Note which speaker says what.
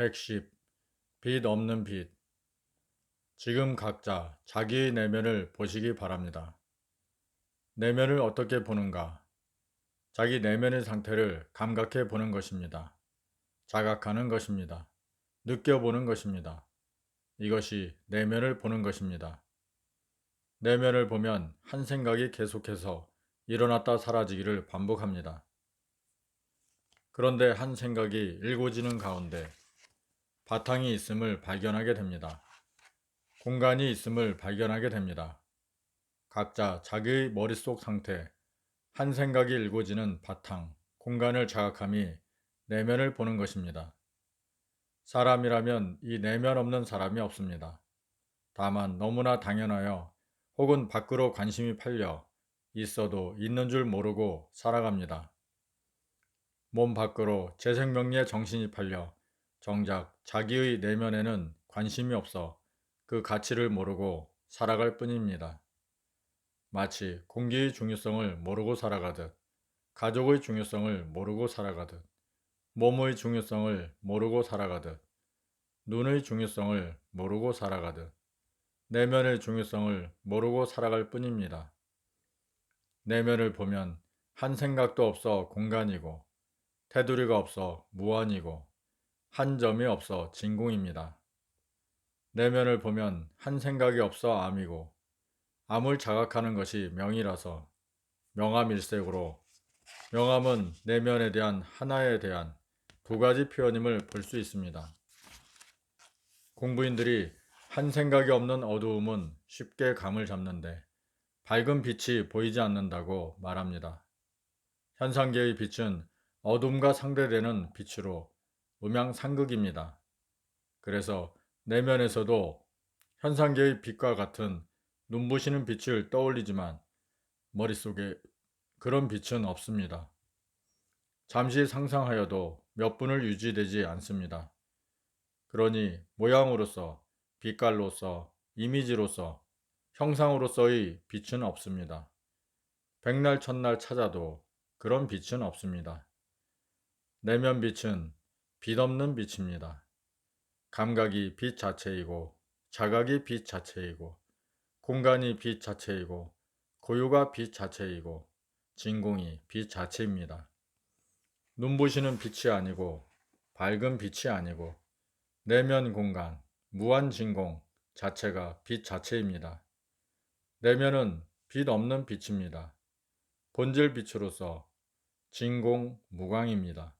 Speaker 1: 110. 빛 없는 빛. 지금 각자 자기의 내면을 보시기 바랍니다. 내면을 어떻게 보는가? 자기 내면의 상태를 감각해 보는 것입니다. 자각하는 것입니다. 느껴보는 것입니다. 이것이 내면을 보는 것입니다. 내면을 보면 한 생각이 계속해서 일어났다 사라지기를 반복합니다. 그런데 한 생각이 일고지는 가운데 바탕이 있음을 발견하게 됩니다. 공간이 있음을 발견하게 됩니다. 각자 자기의 머릿속 상태, 한 생각이 일고지는 바탕, 공간을 자각함이 내면을 보는 것입니다. 사람이라면 이 내면 없는 사람이 없습니다. 다만 너무나 당연하여 혹은 밖으로 관심이 팔려 있어도 있는 줄 모르고 살아갑니다. 몸 밖으로 제 생명리에 정신이 팔려 정작 자기의 내면에는 관심이 없어 그 가치를 모르고 살아갈 뿐입니다. 마치 공기의 중요성을 모르고 살아가듯 가족의 중요성을 모르고 살아가듯 몸의 중요성을 모르고 살아가듯 눈의 중요성을 모르고 살아가듯 내면의 중요성을 모르고 살아갈 뿐입니다. 내면을 보면 한 생각도 없어 공간이고 테두리가 없어 무한이고 한 점이 없어 진공입니다. 내면을 보면 한 생각이 없어 암이고 암을 자각하는 것이 명이라서 명암일색으로 명암은 내면에 대한 하나에 대한 두 가지 표현임을 볼 수 있습니다. 공부인들이 한 생각이 없는 어두움은 쉽게 감을 잡는데 밝은 빛이 보이지 않는다고 말합니다. 현상계의 빛은 어둠과 상대되는 빛으로 음양상극입니다. 그래서 내면에서도 현상계의 빛과 같은 눈부시는 빛을 떠올리지만 머릿속에 그런 빛은 없습니다. 잠시 상상하여도 몇 분을 유지되지 않습니다. 그러니 모양으로서, 빛깔로서, 이미지로서, 형상으로서의 빛은 없습니다. 백날 첫날 찾아도 그런 빛은 없습니다. 내면 빛은 빛 없는 빛입니다. 감각이 빛 자체이고 자각이 빛 자체이고 공간이 빛 자체이고 고유가 빛 자체이고 진공이 빛 자체입니다. 눈부시는 빛이 아니고 밝은 빛이 아니고 내면 공간, 무한 진공 자체가 빛 자체입니다. 내면은 빛 없는 빛입니다. 본질 빛으로서 진공 무광입니다.